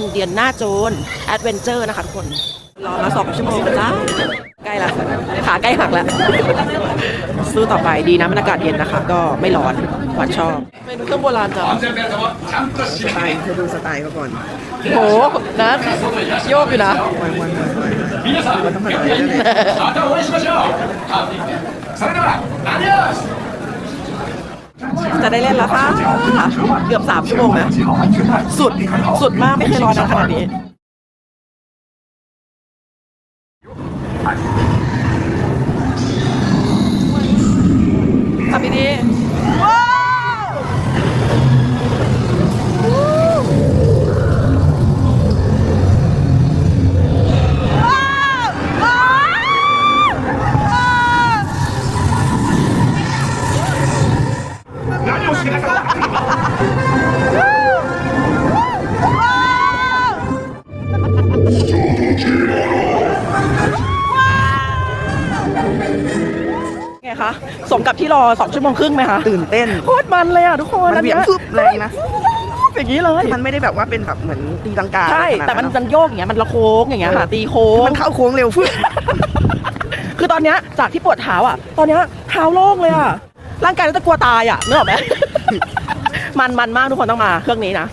อินเดียนหน้าโจนแอดเวนเจอร์นะคะทุกคน รอมาสองชั่วโมงจ้าใกล้ละขาใกล้หักแล้วซื้อต่อไปดีนะบรรยากาศเย็นนะคะ ก็ไม่ร้อนหวานชอบเมนูเครื่องโบราณจ้ะสไตล์เธอดูสไตล์เขาก่อนโหนะโยกอยู่นะวันวันวันวันมันต้องผ่านไปได้เลย จะได้เล่นแล้วค่ะ เกือบสามชั่วโมงนะ สุด สุดมากไม่เคยรอนานขนาดนี้ขับดีๆ ไงคะ สมกับที่รอสองชั่วโมงครึ่งไหมคะตื่นเต้น โคตรมันเลยอะทุกคนมันเหวี่ยงอัฟึบแรงนะอย่างนี้เลย มันไม่ได้แบบว่าเป็นแบบเหมือนตีลังกาใช่ขนาดแต่มันมันโยกอย่างเงี้ย มันละโค้งอย่างเงี้ยค่ะ ตีโค้คืงอมันเข้าโค้งเร็วฟึบคือตอนเนี้ยจากที่ปวดเท้าอะ ตอนเนี้ยเท้าโล่งเลยอะ ร่างกายเราจะกลัวตายอะนึกออกไหม มันมันมากทุกคนต้องมาเครื่องนี้นะ